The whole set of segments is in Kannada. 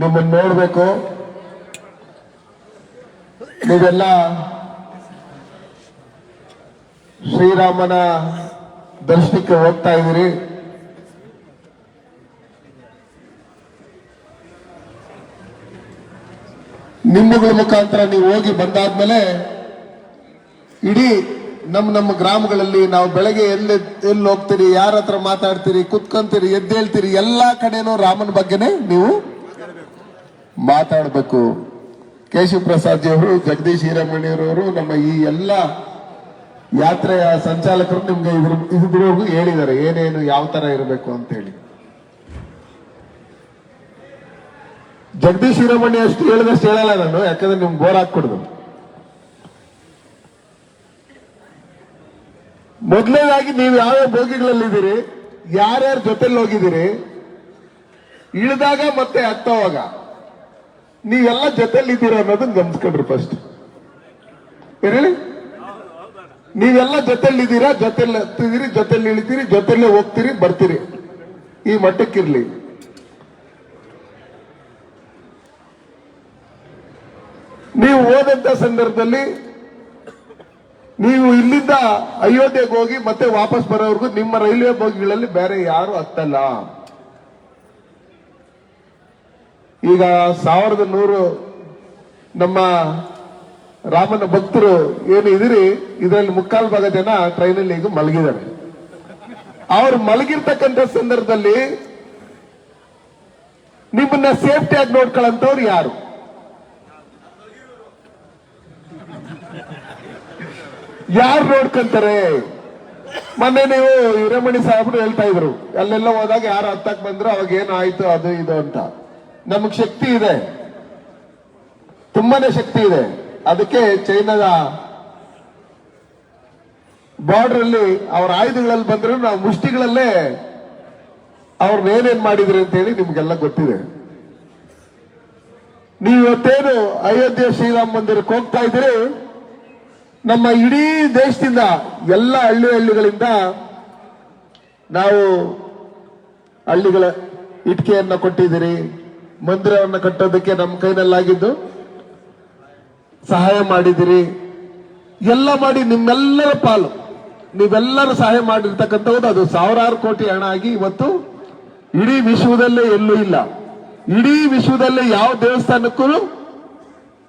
ನಿಮ್ಮನ್ನು ನೋಡಬೇಕು. ನೀವೆಲ್ಲ ಶ್ರೀರಾಮನ ದರ್ಶನಕ್ಕೆ ಹೋಗ್ತಾ ಇದ್ದೀರಿ. ನಿಮ್ಮಗಳ ಮುಖಾಂತರ ನೀವು ಹೋಗಿ ಬಂದಾದ್ಮೇಲೆ ಇಡೀ ನಮ್ಮ ನಮ್ಮ ಗ್ರಾಮಗಳಲ್ಲಿ ನಾವು ಬೆಳಗ್ಗೆ ಎಲ್ಲಿ ಎಲ್ಲಿ ಹೋಗ್ತೀರಿ, ಯಾರ ಹತ್ರ ಮಾತಾಡ್ತೀರಿ, ಕುತ್ಕೊಂತೀರಿ ಎದ್ದೇಳ್ತೀರಿ ಎಲ್ಲಾ ಕಡೆನೂ ರಾಮನ ಬಗ್ಗೆನೇ ನೀವು ಮಾತಾಡಬೇಕು. ಕೇಶವ ಪ್ರಸಾದ್ ಅವರು, ಜಗದೀಶ್ ಹಿರಮಣಿಯರವರು ನಮ್ಮ ಈ ಎಲ್ಲ ಯಾತ್ರೆಯ ಸಂಚಾಲಕರು ನಿಮ್ಗೆ ಇದ್ರ ಇದ್ರವರೆಗೂ ಹೇಳಿದ್ದಾರೆ, ಏನೇನು ಯಾವ ತರ ಇರಬೇಕು ಅಂತ ಹೇಳಿ ಜಗದೀಶ್ ಹಿರಮಣಿ ಅಷ್ಟು ಹೇಳಿದಷ್ಟು ಹೇಳಲ್ಲ ನಾನು, ಯಾಕಂದ್ರೆ ನಿಮ್ಗೆ ಬೋರ್ ಹಾಕ್ಕೊಡುದು ಮೊದಲನೇದಾಗಿ ನೀವು ಯಾವ್ಯಾವ ಬೋಗಿಗಳಲ್ಲಿದ್ದೀರಿ? ಯಾರ್ಯಾರ ಜೊತೆಲಿ ಹೋಗಿದ್ದೀರಿ? ಇಳಿದಾಗ ಮತ್ತೆ ಹತ್ತೋವಾಗ ನೀವೆಲ್ಲ ಜೊತೆಲಿ ಇದ್ದೀರ ಅನ್ನೋದನ್ನ ಗಮನಿಸ್ಕೊಂಡ್ರಿ ಫಸ್ಟ್ ಹೇಳಿ ನೀವೆಲ್ಲ ಜೊತೆಲಿ ಇದ್ದೀರಾ ಜೊತೆಲಿ ಹತ್ತಿದ್ದೀರಿ, ಜೊತೆಲಿ ಇಳಿತೀರಿ ಜೊತೆಲೆ ಹೋಗ್ತೀರಿ, ಬರ್ತೀರಿ. ಈ ಮಟ್ಟಕ್ಕಿರ್ಲಿ. ನೀವು ಹೋದಂತ ಸಂದರ್ಭದಲ್ಲಿ ನೀವು ಇಲ್ಲಿಂದ ಅಯೋಧ್ಯೆಗೆ ಹೋಗಿ ಮತ್ತೆ ವಾಪಸ್ ಬರೋವರೆಗೂ ನಿಮ್ಮ ರೈಲ್ವೆ ಬೋಗಿಗಳಲ್ಲಿ ಬೇರೆ ಯಾರು ಹತ್ತಲ್ಲ ಈಗ ಸಾವಿರದ ನೂರು ನಮ್ಮ ರಾಮನ ಭಕ್ತರು ಏನು ಇದಿರಿ ಇದರಲ್ಲಿ ಮುಕ್ಕಾಲು ಭಾಗ ಜನ ಟ್ರೈನಲ್ಲಿ ಈಗ ಮಲಗಿದ್ದಾರೆ. ಅವ್ರು ಮಲಗಿರ್ತಕ್ಕಂಥ ಸಂದರ್ಭದಲ್ಲಿ ನಿಮ್ಮನ್ನ ಸೇಫ್ಟಿಯಾಗಿ ನೋಡ್ಕೊಳ್ಳಂತವ್ರು ಯಾರು? ಯಾರು ನೋಡ್ಕೊಂತಾರೆ? ಮೊನ್ನೆ ನೀವು ಹಿರೇಮಣಿ ಸಾಹೇಬ್ರು ಹೇಳ್ತಾ ಇದ್ರು, ಅಲ್ಲೆಲ್ಲ ಹೋದಾಗ ಯಾರು ಹತ್ತಕ್ ಬಂದ್ರು, ಅವಾಗ ಏನು ಆಯ್ತು, ಅದು ಇದು ಅಂತ. ನಮಗ್ ಶಕ್ತಿ ಇದೆ. ತುಂಬಾನೇ ಶಕ್ತಿ ಇದೆ. ಅದಕ್ಕೆ ಚೈನಾದ ಬಾರ್ಡರ್ ಅಲ್ಲಿ ಅವ್ರ ಆಯುಧಗಳಲ್ಲಿ ಬಂದ್ರು, ನಾವು ಮುಷ್ಟಿಗಳಲ್ಲೇ ಅವ್ರನ್ನ ಏನೇನ್ ಮಾಡಿದ್ರಿ ಅಂತ ಹೇಳಿ ನಿಮ್ಗೆಲ್ಲ ಗೊತ್ತಿದೆ. ನೀವು ಇವತ್ತೇನು ಅಯೋಧ್ಯೆ ಶ್ರೀರಾಮ ಮಂದಿರಕ್ಕೆ ಹೋಗ್ತಾ ಇದ್ದೀರಿ? ನಮ್ಮ ಇಡೀ ದೇಶದಿಂದ ಎಲ್ಲ ಹಳ್ಳಿ ಹಳ್ಳಿಗಳಿಂದ ನಾವು ಹಳ್ಳಿಗಳ ಇಟ್ಕೆಯನ್ನು ಕೊಟ್ಟಿದ್ದೀರಿ, ಮಂದಿರವನ್ನು ಕಟ್ಟೋದಕ್ಕೆ ನಮ್ಮ ಕೈನಲ್ಲಾಗಿದ್ದು ಸಹಾಯ ಮಾಡಿದಿರಿ ಎಲ್ಲ ಮಾಡಿ ನಿಮ್ಮೆಲ್ಲರ ಪಾಲು. ನೀವೆಲ್ಲರೂ ಸಹಾಯ ಮಾಡಿರ್ತಕ್ಕಂಥದ್ದು ಅದು ಸಾವಿರಾರು ಕೋಟಿ ಹಣ ಆಗಿ ಇವತ್ತು ಇಡೀ ವಿಶ್ವದಲ್ಲೇ ಎಲ್ಲೂ ಇಲ್ಲ. ಇಡೀ ವಿಶ್ವದಲ್ಲೇ ಯಾವ ದೇವಸ್ಥಾನಕ್ಕೂ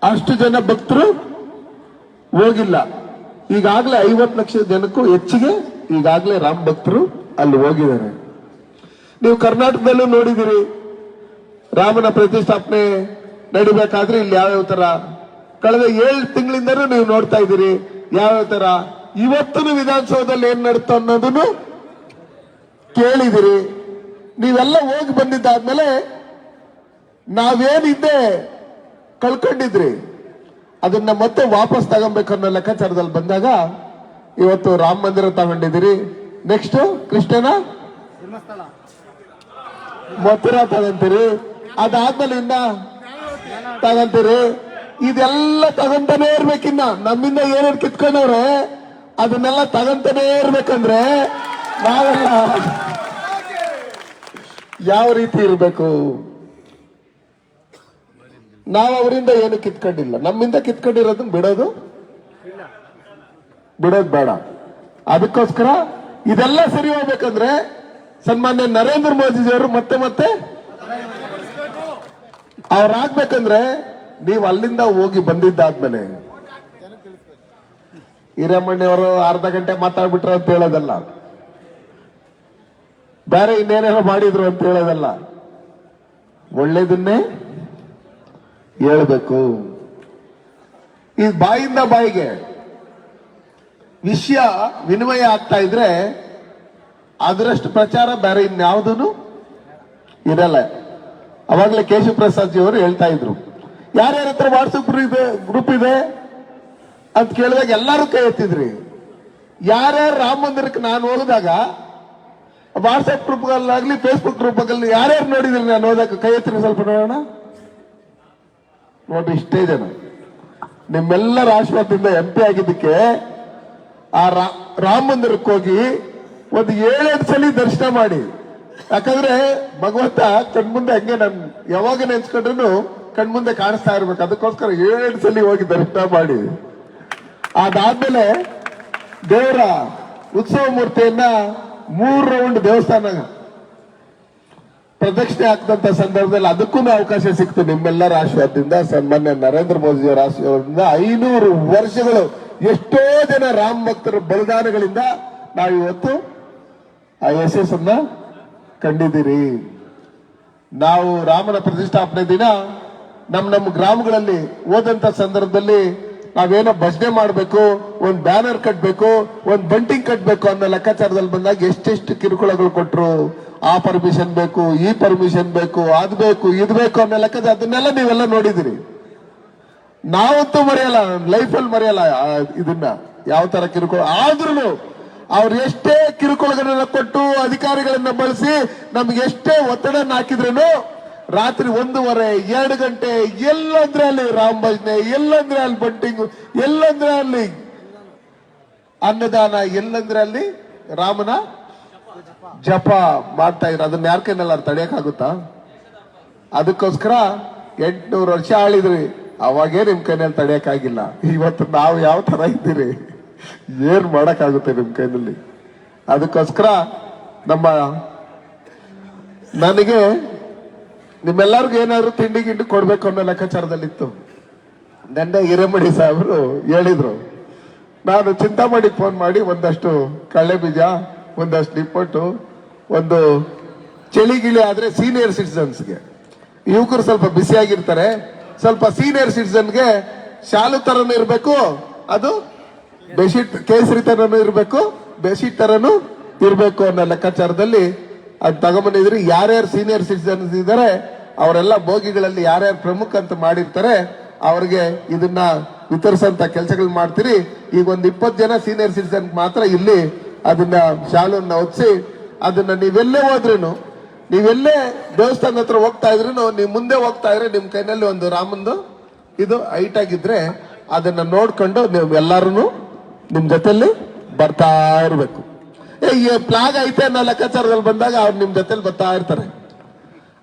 ಅಷ್ಟು ಜನ ಭಕ್ತರು ಹೋಗಿಲ್ಲ. ಈಗಾಗಲೇ ಐವತ್ತು ಲಕ್ಷ ಜನಕ್ಕೂ ಹೆಚ್ಚಿಗೆ ಈಗಾಗಲೇ ರಾಮ್ ಭಕ್ತರು ಅಲ್ಲಿ ಹೋಗಿದ್ದಾರೆ. ನೀವು ಕರ್ನಾಟಕದಲ್ಲೂ ನೋಡಿದಿರಿ ರಾಮನ ಪ್ರತಿಷ್ಠಾಪನೆ ನಡಿಬೇಕಾದ್ರೆ ಇಲ್ಲಿ ಯಾವ್ಯಾವ ತರ? ಕಳೆದ ಏಳು ತಿಂಗಳಿಂದನೂ ನೀವು ನೋಡ್ತಾ ಇದ್ದೀರಿ. ಯಾವ್ಯಾವ ತರ? ಇವತ್ತಿನ ವಿಧಾನಸೌಧದಲ್ಲಿ ಏನ್ ನಡೀತು ಅನ್ನೋದನ್ನು ಕೇಳಿದಿರಿ ನೀವೆಲ್ಲ ಹೋಗಿ ಬಂದಿದ್ದಾದ್ಮೇಲೆ ನಾವೇನಿದ್ದೆ ಕಳ್ಕೊಂಡಿದ್ರಿ. ಅದನ್ನ ಮತ್ತೆ ವಾಪಸ್ ತಗೊಬೇಕು ಅನ್ನೋ ಲೆಕ್ಕಾಚಾರದಲ್ಲಿ ಬಂದಾಗ ಇವತ್ತು ರಾಮ ಮಂದಿರ ತಗೊಂಡಿದ್ದೀರಿ. ನೆಕ್ಸ್ಟ್ ಕೃಷ್ಣನ? ಮಥುರಾ ತಗೊಂತೀರಿ. ಅದಾದ್ಮೇಲೆ ಇನ್ನ ತಗೊಂತೀರಿ. ಇದೆಲ್ಲ ತಗೊಂತಾನೆ ಇರ್ಬೇಕಿನ್ನ ನಮ್ಮಿಂದ ಏನೇನು ಕಿತ್ಕೊಂಡವ್ರೆ, ಅದನ್ನೆಲ್ಲ ತಗೊಂತಾನೆ ಇರ್ಬೇಕಂದ್ರೆ ನಾವೆಲ್ಲ ಯಾವ ರೀತಿ ಇರಬೇಕು? ನಾವು ಅವರಿಂದ ಏನು ಕಿತ್ಕೊಂಡಿಲ್ಲ. ನಮ್ಮಿಂದ ಕಿತ್ಕೊಂಡಿರೋದನ್ನ ಬಿಡೋದು? ಬಿಡೋದು ಬೇಡ. ಅದಕ್ಕೋಸ್ಕರ ಇದೆಲ್ಲ ಸರಿ ಹೋಗ್ಬೇಕಂದ್ರೆ ಸನ್ಮಾನ್ಯ ನರೇಂದ್ರ ಮೋದಿಜಿಯವರು ಮತ್ತೆ ಮತ್ತೆ ಅವ್ರಾಗ್ಬೇಕಂದ್ರೆ ನೀವು ಅಲ್ಲಿಂದ ಹೋಗಿ ಬಂದಿದ್ದಾದ್ಮೇಲೆ. ಹಿರಮಣ್ಣಿಯವರು ಅರ್ಧ ಗಂಟೆ ಮಾತಾಡ್ಬಿಟ್ರು ಅಂತ ಹೇಳೋದಲ್ಲ. ಬೇರೆ ಇನ್ನೇನೇನೋ ಮಾಡಿದ್ರು ಅಂತ ಹೇಳೋದಲ್ಲ. ಒಳ್ಳೇದನ್ನೇ ಹೇಳ್ಬೇಕು. ಈ ಬಾಯಿಂದ ಬಾಯಿಗೆ ವಿಷಯ ವಿನಿಮಯ ಆಗ್ತಾ ಇದ್ರೆ ಅದರಷ್ಟು ಪ್ರಚಾರ ಬೇರೆ ಇನ್ಯಾವುದೂ ಇರಲ್ಲ. ಅವಾಗಲೇ ಕೇಶವ ಪ್ರಸಾದ್ ಜಿ ಅವರು ಹೇಳ್ತಾ ಇದ್ರು. ಯಾರ್ಯಾರ ಹತ್ರ ವಾಟ್ಸಪ್ ಇದೆ ಗ್ರೂಪ್ ಇದೆ ಅಂತ ಕೇಳಿದಾಗ ಎಲ್ಲರೂ ಕೈ ಎತ್ತಿದ್ರಿ. ಯಾರ್ಯಾರು ರಾಮ ಮಂದಿರಕ್ಕೆ ನಾನು ಹೋದಾಗ ವಾಟ್ಸಪ್ ಗ್ರೂಪ್ಗಳಾಗ್ಲಿ ಫೇಸ್ಬುಕ್ ಗ್ರೂಪ್ಗಳಲ್ಲಿ ಯಾರ್ಯಾರು ನೋಡಿದ್ರಿ? ನಾನು ಹೋದಾಗ ಕೈ ಎತ್ತಿರಿ ಸ್ವಲ್ಪ ನೋಡೋಣ. ನೋಡಿ, ಇಷ್ಟೇ ಜನ ನಿಮ್ಮೆಲ್ಲರ ಆಶೀರ್ವಾದದಿಂದ ಎಂ ಪಿ ಆಗಿದ್ದಕ್ಕೆ ಆ ರಾಮ ಮಂದಿರಕ್ಕೆ ಹೋಗಿ ಒಂದು ಏಳೆಂಟು ಸಲ ದರ್ಶನ ಮಾಡಿ. ಯಾಕಂದ್ರೆ ಭಗವಂತ ಕಣ್ಮುಂದೆ ಹಂಗೆ ನನ್ ಯಾವಾಗ ನೆನ್ಸ್ಕೊಂಡ್ರು ಕಣ್ಮುಂದೆ ಕಾಣಿಸ್ತಾ ಇರ್ಬೇಕು. ಅದಕ್ಕೋಸ್ಕರ ಏಳೆಂಟು ಸಲ ಹೋಗಿ ದರ್ಶನ ಮಾಡಿ. ಅದಾದ್ಮೇಲೆ ದೇವರ ಉತ್ಸವ ಮೂರ್ತಿಯನ್ನ ಮೂರು ರೌಂಡ್ ದೇವಸ್ಥಾನ ಪ್ರದಕ್ಷಿಣೆ ಆಗ್ತಂತ ಸಂದರ್ಭದಲ್ಲಿ ಅದಕ್ಕೂ ಅವಕಾಶ ಸಿಕ್ತು ನಿಮ್ಮೆಲ್ಲರ ಆಶೀರ್ವಾದದಿಂದ ಸನ್ಮಾನ್ಯ ನರೇಂದ್ರ ಮೋದಿಯವರ ಆಶೀರ್ವಾದದಿಂದ ಐನೂರು ವರ್ಷಗಳು ಎಷ್ಟೋ ಜನ ರಾಮ ಭಕ್ತರ ಬಲಿದಾನಗಳಿಂದ ನಾವು ಇವತ್ತು ಆ ಯಶಸ್ಸನ್ನ ಕಂಡಿದ್ದೀರಿ. ನಾವು ರಾಮನ ಪ್ರತಿಷ್ಠಾಪನೆ ದಿನ ನಮ್ಮ ನಮ್ಮ ಗ್ರಾಮಗಳಲ್ಲಿ ಹೋದಂತ ಸಂದರ್ಭದಲ್ಲಿ ನಾವೇನೋ ಭಜನೆ ಮಾಡಬೇಕು, ಒಂದು ಬ್ಯಾನರ್ ಕಟ್ಬೇಕು, ಒಂದು ಬಂಟಿಂಗ್ ಕಟ್ಬೇಕು ಅನ್ನೋ ಲೆಕ್ಕಾಚಾರದಲ್ಲಿ ಬಂದಾಗ ಎಷ್ಟೆಷ್ಟು ಕಿರುಕುಳಗಳು ಕೊಟ್ರು. ಆ ಪರ್ಮಿಷನ್ ಬೇಕು, ಈ ಪರ್ಮಿಷನ್ ಬೇಕು, ಅದು ಬೇಕು, ಇದು ಬೇಕು ಅನ್ನೋ ಲೆಕ್ಕದ ಅದನ್ನೆಲ್ಲ ನೀವೆಲ್ಲ ನೋಡಿದಿರಿ ನಾವಂತೂ ಮರೆಯಲ್ಲ ಲೈಫಲ್ಲಿ ಮರೆಯಲ್ಲ ಇದನ್ನ. ಯಾವ ತರ ಕಿರುಕುಳ? ಆದ್ರೂ ಅವ್ರು ಎಷ್ಟೇ ಕಿರುಕುಳಗಳನ್ನ ಕೊಟ್ಟು ಅಧಿಕಾರಿಗಳನ್ನ ಬಳಸಿ ನಮ್ಗೆ ಎಷ್ಟೇ ಒತ್ತಡ ಹಾಕಿದ್ರು ರಾತ್ರಿ ಒಂದೂವರೆ, ಎರಡು ಗಂಟೆ, ಎಲ್ಲಂದ್ರೆ ಅಲ್ಲಿ ರಾಮ್ ಭಜನೆ, ಎಲ್ಲಂದ್ರೆ ಅಲ್ಲಿ ಬಂಟಿಂಗ್ ಎಲ್ಲಂದ್ರೆ ಅಲ್ಲಿ ಅನ್ನದಾನ, ಎಲ್ಲಂದ್ರೆ ಅಲ್ಲಿ ರಾಮನ ಜಪ ಮಾಡ್ತಾ ಇದ್ರು. ಅದನ್ನ ಯಾರ ಕೈನೆಲ್ಲ ತಡೆಯಕ್ಕಾಗುತ್ತಾ ಅದಕ್ಕೋಸ್ಕರ ಎಂಟ್ನೂರು ವರ್ಷ ಆಳಿದ್ರಿ. ಅವಾಗೇ ನಿಮ್ ಕೈನಲ್ಲಿ ತಡೆಯಕ್ಕಾಗಿಲ್ಲ ಇವತ್ತು ನಾವು ಯಾವ ತರ ಇದ್ದೀರಿ? ಏನ್ ಮಾಡಕ್ಕಾಗುತ್ತೆ ನಿಮ್ ಕೈನಲ್ಲಿ? ಅದಕ್ಕೋಸ್ಕರ ನಮ್ಮ, ನನಗೆ ನಿಮ್ಮೆಲ್ಲರಿಗೂ ಏನಾದ್ರು ತಿಂಡಿ ಗಿಂಡಿ ಕೊಡ್ಬೇಕು ಅನ್ನೋ ಲೆಕ್ಕಾಚಾರದಲ್ಲಿತ್ತು. ನೆನ್ನೆ ಹಿರೇಮಡಿ ಸಾಹೇಬರು ಹೇಳಿದ್ರು. ನಾನು ಚಿಂತಾಮಣಿಗೆ ಫೋನ್ ಮಾಡಿ ಒಂದಷ್ಟು ಕಳ್ಳೆ ಬೀಜ ಒಂದಷ್ಟು ನಿಪ್ಪಟ್ಟು ಒಂದು ಚಳಿಗಿಳಿ ಆದ್ರೆ ಸೀನಿಯರ್ ಸಿಟಿಸನ್ಸ್ಗೆ ಯುವಕರು ಸ್ವಲ್ಪ ಬಿಸಿಯಾಗಿರ್ತಾರೆ ಸ್ವಲ್ಪ ಸೀನಿಯರ್ ಸಿಟಿಸನ್ಗೆ ಶಾಲು ತರನು ಇರಬೇಕು, ಅದು ಬೆಡ್ಶೀಟ್ ಕೇಸರಿ ತರನು ಇರಬೇಕು ಬೆಡ್ಶೀಟ್ ತರನು ಇರಬೇಕು ಅನ್ನೋ ಲೆಕ್ಕಾಚಾರದಲ್ಲಿ ಅದು ತಗೊಂಬಂದಿದ್ರಿ ಯಾರ್ಯಾರು ಸೀನಿಯರ್ ಸಿಟಿಸನ್ಸ್ ಇದ್ದಾರೆ ಅವರೆಲ್ಲ ಬೋಗಿಗಳಲ್ಲಿ ಯಾರ್ಯಾರು ಪ್ರಮುಖ ಅಂತ ಮಾಡಿರ್ತಾರೆ, ಅವ್ರಿಗೆ ಇದನ್ನ ವಿತರಿಸಂತ ಕೆಲಸಗಳು ಮಾಡ್ತೀರಿ. ಈಗ ಒಂದು ಇಪ್ಪತ್ತು ಜನ ಸೀನಿಯರ್ ಸಿಟಿಸನ್ ಮಾತ್ರ ಇಲ್ಲಿ ಅದನ್ನ ಶಾಲನ್ನ ಹೊತ್ಸಿ ಅದನ್ನ ನೀವೆಲ್ಲೇ ಹೋದ್ರೂ ನೀವೆಲ್ಲೇ ದೇವಸ್ಥಾನ ಹತ್ರ ಹೋಗ್ತಾ ಇದ್ರೂ ನೀವು ಮುಂದೆ ಹೋಗ್ತಾ ಇದ್ರೆ ನಿಮ್ಮ ಕೈನಲ್ಲಿ ಒಂದು ರಾಮಂದು ಇದು ಹೈಟ್ ಆಗಿದ್ರೆ ಅದನ್ನ ನೋಡ್ಕೊಂಡು ನೀವು ಎಲ್ಲಾರು ನಿಮ್ಮ ಜೊತೆಲಿ ಬರ್ತಾ ಇರಬೇಕು. ಏ ಪ್ಲಾಗ್ ಐತೆ ಅನ್ನೋ ಲೆಕ್ಕಾಚಾರದಲ್ಲಿ ಬಂದಾಗ ಅವ್ರು ನಿಮ್ಮ ಜೊತೆಲಿ ಬರ್ತಾ ಇರ್ತಾರೆ.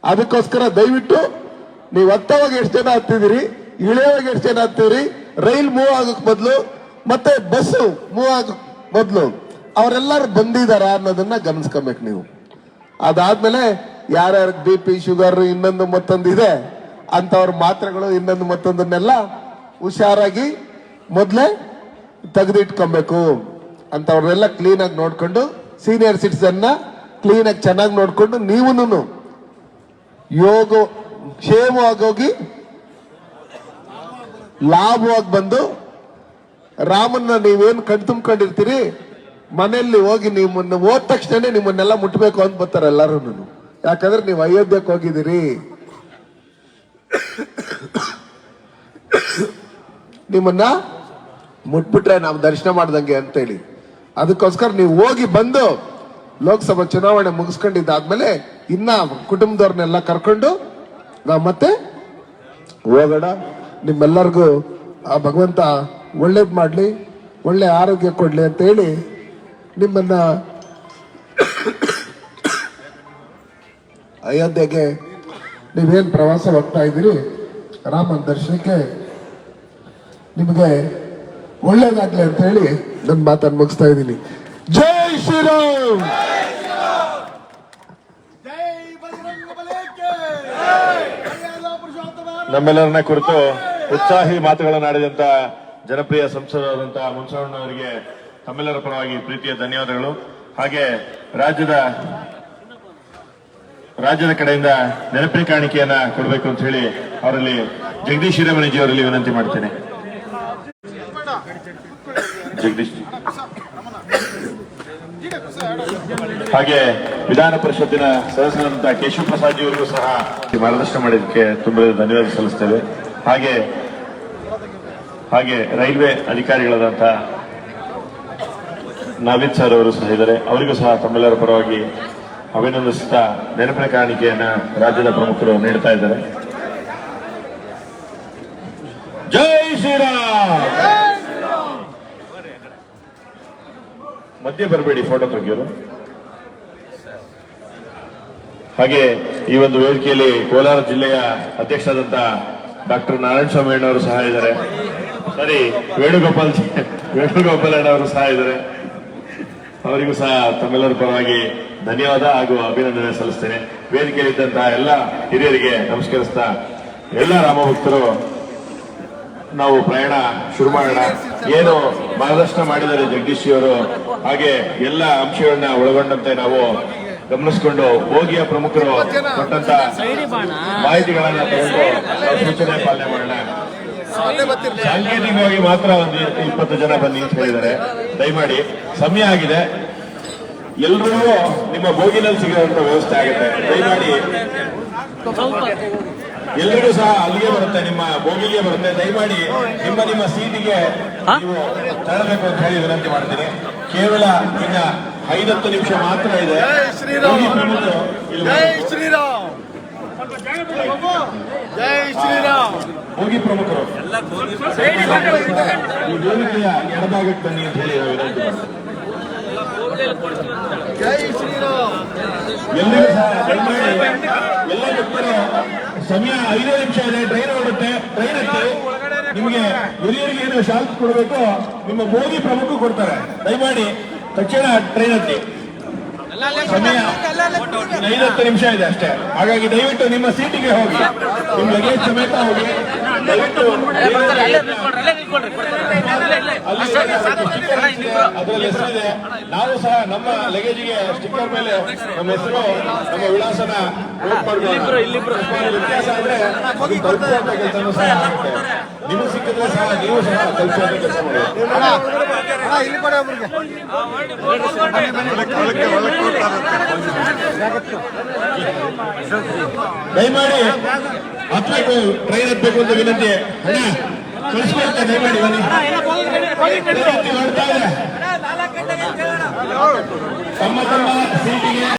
ಅದಕ್ಕೋಸ್ಕರ ದಯವಿಟ್ಟು ನೀವು ಹತ್ತವಾಗ ಎಷ್ಟು ಜನ ಹತ್ತಿದಿರಿ, ಇಳಿಯೋವಾಗ ಎಷ್ಟು ಜನ ಹತ್ತಿವ್ರಿ ರೈಲ್ ಮೂವ್ ಆಗಕ್ ಬದಲು ಮತ್ತೆ ಬಸ್ ಮೂವ್ ಆಗಕ್ ಬದಲು ಅವರೆಲ್ಲರೂ ಬಂದಿದ್ದಾರೆ ಅನ್ನೋದನ್ನ ಗಮನಿಸ್ಕೊಬೇಕು ನೀವು. ಅದಾದ್ಮೇಲೆ ಯಾರ್ಯಾರ ಬಿ ಪಿ ಶುಗರ್ ಇನ್ನೊಂದು ಮತ್ತೊಂದು ಇದೆ ಅಂತವ್ರ ಮಾತ್ರೆಗಳು, ಇನ್ನೊಂದು ಮತ್ತೊಂದನ್ನೆಲ್ಲ ಹುಷಾರಾಗಿ ಮೊದಲೇ ತೆಗೆದಿಟ್ಕೊಬೇಕು ಅಂತವ್ರನ್ನೆಲ್ಲ ಕ್ಲೀನ್ ಆಗಿ ನೋಡ್ಕೊಂಡು ಸೀನಿಯರ್ ಸಿಟಿಸನ್ ಕ್ಲೀನ್ ಆಗಿ ಚೆನ್ನಾಗಿ ನೋಡ್ಕೊಂಡು ನೀವುನು ಯೋಗ, ಕ್ಷೇಮವಾಗಿ ಹೋಗಿ, ಲಾಭವಾಗಿ ಬಂದು ರಾಮನ್ನ ನೀವೇನು ಕಣ್ ತುಂಬ್ಕೊಂಡಿರ್ತೀರಿ ಮನೆಯಲ್ಲಿ ಹೋಗಿ ನಿಮ್ಮನ್ನು ಹೋದ ತಕ್ಷಣ ನಿಮ್ಮನ್ನೆಲ್ಲ ಮುಟ್ಬೇಕು ಅಂತ ಬರ್ತಾರೆ ಎಲ್ಲರೂ ಯಾಕಂದ್ರೆ ನೀವು ಅಯೋಧ್ಯಕ್ಕೆ ಹೋಗಿದ್ದೀರಿ. ನಿಮ್ಮನ್ನ ಮುಟ್ಬಿಟ್ರೆ ನಾವು ದರ್ಶನ ಮಾಡ್ದಂಗೆ ಅಂತೇಳಿ ಅದಕ್ಕೋಸ್ಕರ ನೀವು ಹೋಗಿ ಬಂದು ಲೋಕಸಭಾ ಚುನಾವಣೆ ಮುಗಿಸ್ಕೊಂಡಿದ್ದಾದ್ಮೇಲೆ ಇನ್ನ ಕುಟುಂಬದವ್ರನ್ನೆಲ್ಲ ಕರ್ಕೊಂಡು ನಾವು ಮತ್ತೆ ಹೋಗೋಣ. ನಿಮ್ಮೆಲ್ಲರಿಗೂ ಆ ಭಗವಂತ ಒಳ್ಳೇದು ಮಾಡಲಿ, ಒಳ್ಳೆ ಆರೋಗ್ಯ ಕೊಡ್ಲಿ ಅಂತ ಹೇಳಿ ನಿಮ್ಮನ್ನ ಅಯೋಧ್ಯೆಗೆ ನೀವೇನು ಪ್ರವಾಸ ಹೋಗ್ತಾ ಇದ್ದೀರಿ? ರಾಮನ ದರ್ಶನಕ್ಕೆ ನಿಮಗೆ ಒಳ್ಳೇದಾಗ್ಲಿ ಅಂತ ಹೇಳಿ ನನ್ನ ಮಾತನ್ನು ಮುಗಿಸ್ತಾ ಇದ್ದೀನಿ. ಜೈ ಶ್ರೀರಾಮ್! ನಮ್ಮೆಲ್ಲರನ್ನ ಕುರಿತು ಉತ್ಸಾಹಿ ಮಾತುಗಳನ್ನಾಡಿದಂತ ಜನಪ್ರಿಯ ಸಂಸದರಾದಂತ ಮುನ್ಸವಣ್ಣವರಿಗೆ ತಮ್ಮೆಲ್ಲರ ಪರವಾಗಿ ಪ್ರೀತಿಯ ಧನ್ಯವಾದಗಳು. ಹಾಗೆ ರಾಜ್ಯದ ರಾಜ್ಯದ ಕಡೆಯಿಂದ ನೆನಪಿನ ಕಾಣಿಕೆಯನ್ನ ಕೊಡಬೇಕು ಅಂತ ಹೇಳಿ ಅವರಲ್ಲಿ ಜಗದೀಶ್ ಹಿರೇಮಣಿಜಿ ಅವರಲ್ಲಿ ವಿನಂತಿ ಮಾಡ್ತೇನೆ. ಹಾಗೆ ವಿಧಾನ ಪರಿಷತ್ತಿನ ಸದಸ್ಯರಾದಂತಹ ಕೇಶವ ಪ್ರಸಾದ್ ಜಿ ಅವರಿಗೂ ಸಹ ಮಾರ್ಗದರ್ಶನ ಮಾಡಿದ್ದಕ್ಕೆ ತುಂಬಾ ಧನ್ಯವಾದ ಸಲ್ಲಿಸ್ತೇವೆ. ಹಾಗೆ ಹಾಗೆ ರೈಲ್ವೆ ಅಧಿಕಾರಿಗಳಾದಂಥ ನಾವಿದ್ ಸರ್ ಅವರು ಸಹ ಇದ್ದಾರೆ. ಅವರಿಗೂ ಸಹ ತಮ್ಮೆಲ್ಲರ ಪರವಾಗಿ ಅಭಿನಂದಿಸುತ್ತಾ ನೆನಪಿನ ಕಾಣಿಕೆಯನ್ನ ರಾಜ್ಯದ ಪ್ರಮುಖರು ನೀಡ್ತಾ ಇದ್ದಾರೆ. ಜೈ ಶ್ರೀರಾಮ್! ಮಧ್ಯೆ ಬರಬೇಡಿ ಫೋಟೋ ತೆಗೆಯೋರು. ಹಾಗೆ ಈ ಒಂದು ವೇದಿಕೆಯಲ್ಲಿ ಕೋಲಾರ ಜಿಲ್ಲೆಯ ಅಧ್ಯಕ್ಷರಾದಂತ ಡಾಕ್ಟರ್ ನಾರಾಯಣ ಸ್ವಾಮಿ ಅಣ್ಣವರು ಸಹ ಇದ್ದಾರೆ. ಸರಿ, ವೇಣುಗೋಪಾಲ್ ವೇಣುಗೋಪಾಲ್ ಅಣ್ಣವರು ಸಹ ಇದ್ದಾರೆ. ಅವರಿಗೂ ಸಹ ತಮ್ಮೆಲ್ಲರ ಪರವಾಗಿ ಧನ್ಯವಾದ ಹಾಗೂ ಅಭಿನಂದನೆ ಸಲ್ಲಿಸ್ತೇನೆ. ವೇದಿಕೆಯಲ್ಲಿದ್ದಂತಹ ಎಲ್ಲ ಹಿರಿಯರಿಗೆ ನಮಸ್ಕರಿಸ್ತಾ ಎಲ್ಲ ರಾಮಭಕ್ತರು ನಾವು ಪ್ರಯಾಣ ಶುರು ಮಾಡೋಣ. ಏನು ಮಾರ್ಗದರ್ಶನ ಮಾಡಿದ್ದಾರೆ ಜಗದೀಶ್ ಅವರು ಹಾಗೆ ಎಲ್ಲ ಅಂಶಗಳನ್ನ ಒಳಗೊಂಡಂತೆ ನಾವು ಗಮನಿಸಿಕೊಂಡು ಹೋಗಿಯ ಪ್ರಮುಖರು ಕೊಟ್ಟಂತ ಮಾಹಿತಿಗಳನ್ನ ತಗೊಂಡು ಸೂಚನೆ ಪಾಲನೆ ಮಾಡೋಣ. ಸಾಂಕೇತಿಕವಾಗಿ ಮಾತ್ರ ಒಂದು ಇಪ್ಪತ್ತು ಜನ ಬನ್ನಿ ಅಂತ ಹೇಳಿದ್ದಾರೆ. ದಯಮಾಡಿ ಸಮಯ ಆಗಿದೆ. ಎಲ್ರಿಗೂ ನಿಮ್ಮ ಬೋಗಿನಲ್ಲಿ ಸಿಗುವಂತ ವ್ಯವಸ್ಥೆ ಆಗುತ್ತೆ. ದಯಮಾಡಿ. ಎಲ್ಲರೂ ಸಹ ಅಲ್ಲಿಗೆ ಬರುತ್ತೆ ನಿಮ್ಮ ಬೋಗಿಗೆ ಬರುತ್ತೆ. ದಯಮಾಡಿ ನಿಮ್ಮ ನಿಮ್ಮ ಸೀಟಿಗೆ ನೀವು ತರಬೇಕು ಅಂತ ಹೇಳಿ ವಿನಂತಿ ಮಾಡ್ತೀನಿ. ಕೇವಲ ಇನ್ನ ಐದತ್ತು ನಿಮಿಷ ಮಾತ್ರ ಇದೆ. ಜೈ ಶ್ರೀರಾಮ್. ಜೈ ಶ್ರೀರಾಮ್. ಹೋಗಿ ಪ್ರಮುಖರು. ಈ ವೇದಿಕೆಯ ಎಡಭಾಗಕ್ಕೆ ಬನ್ನಿ ಅಂತ ಹೇಳಿ ಜೈ ಶ್ರೀರಾಮ್. ಎಲ್ಲರೂ ಸಹ ಎಲ್ಲ ಭಕ್ತರು ಸಮಯ ಐದೇ ನಿಮಿಷ ಇದೆ ಟ್ರೈನ್ ಓಡುತ್ತೆ ಟ್ರೈನ್ ಹತ್ತಿ ನಿಮಗೆ ಹಿರಿಯರಿಗೆ ಏನು ಶಾಂತಿ ಕೊಡಬೇಕು ನಿಮ್ಮ ಮೋದಿ ಪ್ರಮುಖ ಕೊಡ್ತಾರೆ. ದಯಮಾಡಿ ತಕ್ಷಣ ಟ್ರೈನ್ ಹತ್ತಿ ಸಮಯ ಇನ್ನು ಐವತ್ತು ನಿಮಿಷ ಇದೆ ಅಷ್ಟೇ. ಹಾಗಾಗಿ ದಯವಿಟ್ಟು ನಿಮ್ಮ ಸೀಟಿಗೆ ಹೋಗಿ. ನಿಮ್ಮ ಲಗೇಜ್ ಸಮೇತ ಹೋಗಿ. ದಯವಿಟ್ಟು ಅಲ್ಲಿ ಅದರಲ್ಲಿ ಹೆಸರಿದೆ ನಾವು ಸಹ ನಮ್ಮ ಲಗೇಜಿಗೆ ಸ್ಟಿಕ್ಕರ್ ಮೇಲೆ ನಮ್ಮ ಹೆಸರು ನಮ್ಮ ವಿಳಾಸನ ನೋಟ್ ಮಾಡ್ಕೊಂಡು ವ್ಯತ್ಯಾಸ ಅಂದ್ರೆ ತಲುಪುವಂತ ಸಹ ಆಗುತ್ತೆ. ನಿಮಗೆ ಸಿಕ್ಕಿದ್ರೆ ಸಹ ನೀವು ಸಹ ತಲುಪುವಂತ ಕೆಲಸ ಮಾಡಿ ದಯಮಾಡಿ ಹತ್ತಬೇಕು ಟ್ರೈನ್ ಹತ್ತಬೇಕು ಅಂತ ವಿನಂತಿ. ಅಣ್ಣ ಕಳಿಸ್ಕೊಡ್ತೆ ದಯಮಾಡಿ ಮಾಡ್ತಾ ಇದೆ ತಮ್ಮ ತಮ್ಮ ಸೀಟಿಗೆ